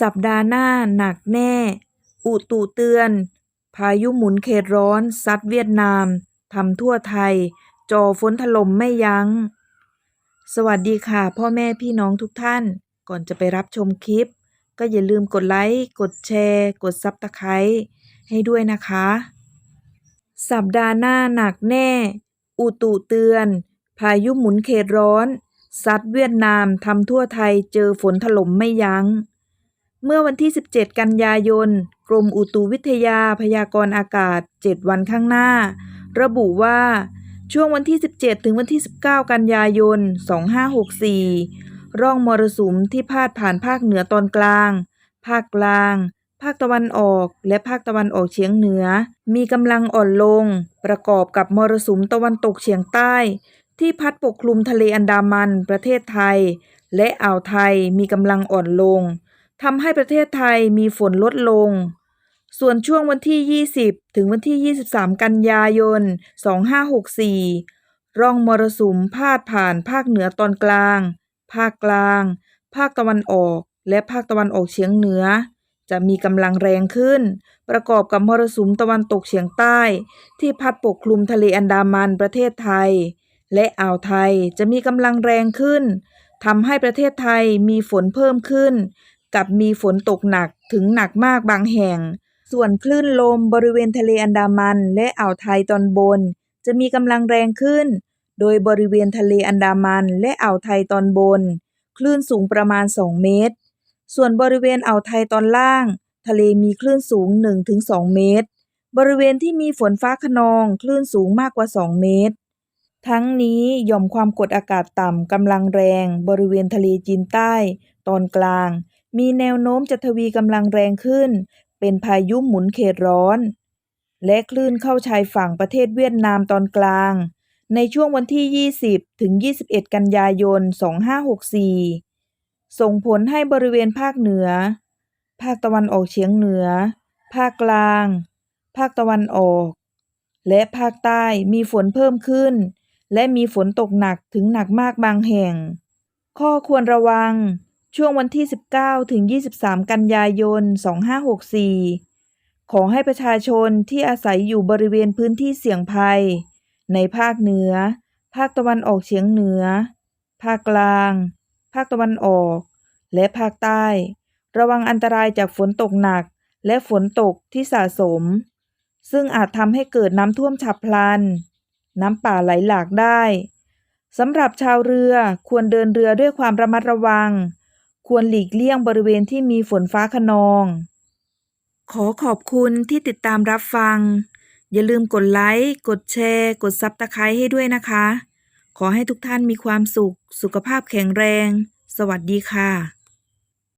สัปดาห์หน้าหนักแน่ อุตุเตือน พายุหมุนเขตร้อนซัดเวียดนามทำทั่วไทยจ่อฝนถล่มไม่ยัง้ง สวัสดีค่ะ พ่อแม่พี่น้องทุกท่าน ก่อนจะไปรับชมคลิป ก็อย่าลืมกดไลค์ กดแชร์ กดซับสไครต์ให้ด้วยนะคะ สัปดาห์หน้าหนักแน่ อุตุเตือน พายุหมุนเขตร้อนซัดเวียดนามทำทั่วไทยเจอฝนถล่มไม่ยัง้ง เมื่อวันที่ 17 กันยายน กรมอุตุวิทยาพยากรณ์อากาศ 7 วันข้างหน้า ระบุว่าช่วงวันที่ 17 ถึงวันที่ 19 กันยายน 2564 ร่องมรสุมที่พาดผ่านภาคเหนือตอนกลาง ภาคกลาง ภาคตะวันออก และภาคตะวันออกเฉียงเหนือ มีกำลังอ่อนลง ประกอบกับมรสุมตะวันตกเฉียงใต้ ที่พัดปกคลุมทะเลอันดามัน ประเทศไทย และอ่าวไทยมีกำลังอ่อนลง ทำให้ประเทศไทยมีฝนลดลง ส่วนช่วงวันที่ 20 ถึงวันที่ 23 กันยายน 2564 ร่องมรสุมพาดผ่านภาคเหนือตอนกลาง ภาคกลาง ภาคตะวันออก และภาคตะวันออกเฉียงเหนือ จะมีกำลังแรงขึ้น ประกอบกับมรสุมตะวันตกเฉียงใต้ ที่พัดปกคลุมทะเลอันดามันประเทศไทย และอ่าวไทยจะมีกำลังแรงขึ้นทำให้ประเทศไทยมีฝนเพิ่มขึ้น กับมีฝนตกหนักถึงหนักมากบางแห่ง ส่วนคลื่นลมบริเวณทะเลอันดามันและอ่าวไทยตอนบน จะมีกำลังแรงขึ้น โดยบริเวณทะเลอันดามันและอ่าวไทยตอนบน คลื่นสูงประมาณ 2 เมตร ส่วนบริเวณอ่าวไทยตอนล่าง ทะเลมีคลื่นสูง 1-2 เมตร บริเวณที่มีฝนฟ้าคะนองคลื่นสูงมากกว่า 2 เมตรทั้งนี้หย่อมความกดอากาศต่ำกำลังแรง บริเวณทะเลจีนใต้ ตอนกลาง มีแนวโน้มจะทวีกำลังแรงขึ้น เป็นพายุหมุนเขตร้อน และคลื่นเข้าชายฝั่งประเทศเวียดนามตอนกลาง ในช่วงวันที่ 20 ถึง 21 กันยายน 2564 ส่งผลให้บริเวณภาคเหนือ ภาคตะวันออกเฉียงเหนือ ภาคกลาง ภาคตะวันออก และภาคใต้มีฝนเพิ่มขึ้น และมีฝนตกหนักถึงหนักมากบางแห่ง ข้อควรระวัง ช่วงวันที่ 19 ถึง 23 กันยายน 2564 ขอให้ประชาชนที่อาศัยอยู่บริเวณพื้นที่เสี่ยงภัย ในภาคเหนือ ภาคตะวันออกเฉียงเหนือ ภาคกลาง ภาคตะวันออก และภาคใต้ ระวังอันตรายจากฝนตกหนักและฝนตกที่สะสม ซึ่งอาจทำให้เกิดน้ำท่วมฉับพลัน น้ำป่าไหลหลากได้สำหรับชาวเรือควรเดินเรือด้วยความระมัดระวัง ควรหลีกเลี่ยงบริเวณที่มีฝนฟ้าคะนอง ขอขอบคุณที่ติดตามรับฟัง อย่าลืมกดไลค์ กดแชร์ กดซับสไครต์ให้ด้วยนะคะ ขอให้ทุกท่านมีความสุข สุขภาพแข็งแรง สวัสดีค่ะ